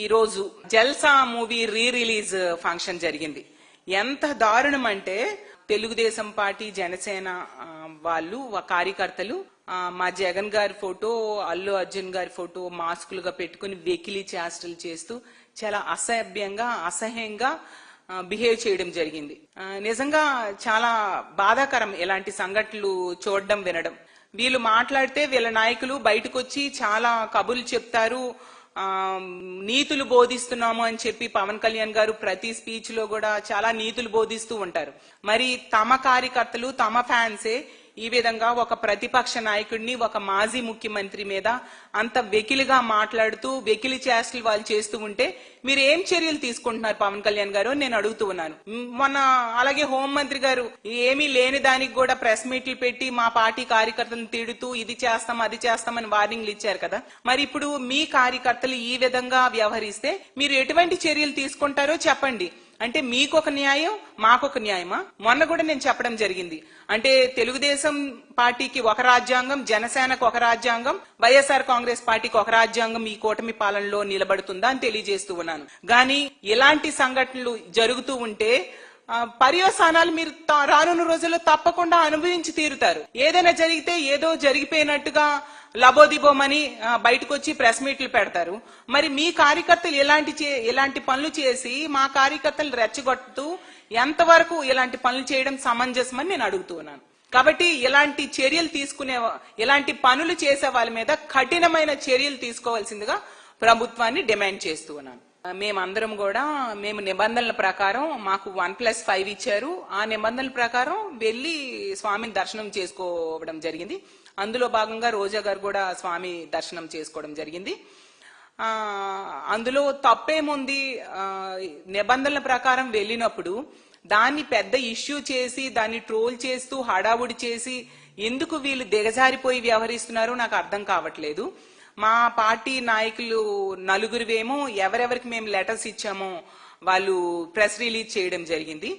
ఈ రోజు Jalsa movie re release function జరిగింది. ఎంత దారుణం అంటే తెలుగుదేశం పార్టీ జనసేన వాళ్ళు కార్యకర్తలు మా జగన్ గారి ఫోటో అల్లు అర్జున్ గారి ఫోటో మాస్కులుగా పెట్టుకుని వెకిలి చేష్టలు చేస్తూ చాలా అసభ్యంగా అసహ్యంగా బిహేవ్ చేయడం జరిగింది. నిజంగా చాలా బాధాకరం ఇలాంటి సంఘటనలు చూడడం వినడం. వీళ్ళు మాట్లాడితే వీళ్ళ నాయకులు బయటకు వచ్చి చాలా కబుర్లు చెప్తారు. నీతులు బోధిస్తున్నాము అని చెప్పి పవన్ కళ్యాణ్ గారు ప్రతి స్పీచ్లో కూడా చాలా నీతులు బోధిస్తూ ఉంటారు. మరి తమ కార్యకర్తలు తమ ఫ్యాన్సే ఈ విధంగా ఒక ప్రతిపక్ష నాయకుడిని ఒక మాజీ ముఖ్యమంత్రి మీద అంత వెకిలిగా మాట్లాడుతూ వెకిలి చేష్టలు వాళ్ళు చేస్తూ ఉంటే మీరు ఏం చర్యలు తీసుకుంటున్నారు పవన్ కళ్యాణ్ గారు? నేను అడుగుతూ ఉన్నాను. మొన్న అలాగే హోంమంత్రి గారు ఏమీ లేని దానికి కూడా ప్రెస్ మీట్లు పెట్టి మా పార్టీ కార్యకర్తలను తిడుతూ ఇది చేస్తాం అది చేస్తామని వార్నింగ్లు ఇచ్చారు కదా. మరి ఇప్పుడు మీ కార్యకర్తలు ఈ విధంగా వ్యవహరిస్తే మీరు ఎటువంటి చర్యలు తీసుకుంటారో చెప్పండి. అంటే మీకు ఒక న్యాయం మాకొక న్యాయమా? మొన్న కూడా నేను చెప్పడం జరిగింది. అంటే తెలుగుదేశం పార్టీకి ఒక రాజ్యాంగం జనసేనకు ఒక రాజ్యాంగం వైఎస్ఆర్ కాంగ్రెస్ పార్టీకి ఒక రాజ్యాంగం ఈ కూటమి పాలనలో నిలబడుతుందా అని తెలియజేస్తూ ఉన్నాను. గాని ఇలాంటి సంఘటనలు జరుగుతూ ఉంటే పర్యవసానాలు మీరు రానున్న రోజుల్లో తప్పకుండా అనుభవించి తీరుతారు. ఏదైనా జరిగితే ఏదో జరిగిపోయినట్టుగా లబోదిబోమని బయటకు వచ్చి ప్రెస్ మీట్లు పెడతారు. మరి మీ కార్యకర్తలు ఎలాంటి చే- ఎలాంటి పనులు చేసి మా కార్యకర్తలు రెచ్చగొట్టుతూ ఎంతవరకు ఇలాంటి పనులు చేయడం సమంజసమని నేను అడుగుతూ ఉన్నాను. కాబట్టి ఇలాంటి చర్యలు తీసుకునే ఇలాంటి పనులు చేసే వాళ్ళ మీద కఠినమైన చర్యలు తీసుకోవాల్సిందిగా ప్రభుత్వాన్ని డిమాండ్ చేస్తూ ఉన్నాను. మేమందరం కూడా మేము నిబంధనల ప్రకారం మాకు వన్ ప్లస్ ఫైవ్ ఇచ్చారు. ఆ నిబంధనల ప్రకారం వెళ్ళి స్వామిని దర్శనం చేసుకోవడం జరిగింది. అందులో భాగంగా రోజా గారు కూడా స్వామి దర్శనం చేసుకోవడం జరిగింది. అందులో తప్పేముంది? నిబంధనల ప్రకారం వెళ్ళినప్పుడు దాన్ని పెద్ద ఇష్యూ చేసి దాన్ని ట్రోల్ చేస్తూ హడావుడి చేసి ఎందుకు వీళ్ళు దిగజారిపోయి వ్యవహరిస్తున్నారో నాకు అర్థం కావట్లేదు. మా పార్టీ నాయకులు నలుగురివేమో ఎవరెవరికి మేము లెటర్స్ ఇచ్చామో వాళ్ళు ప్రెస్ రిలీజ్ చేయడం జరిగింది.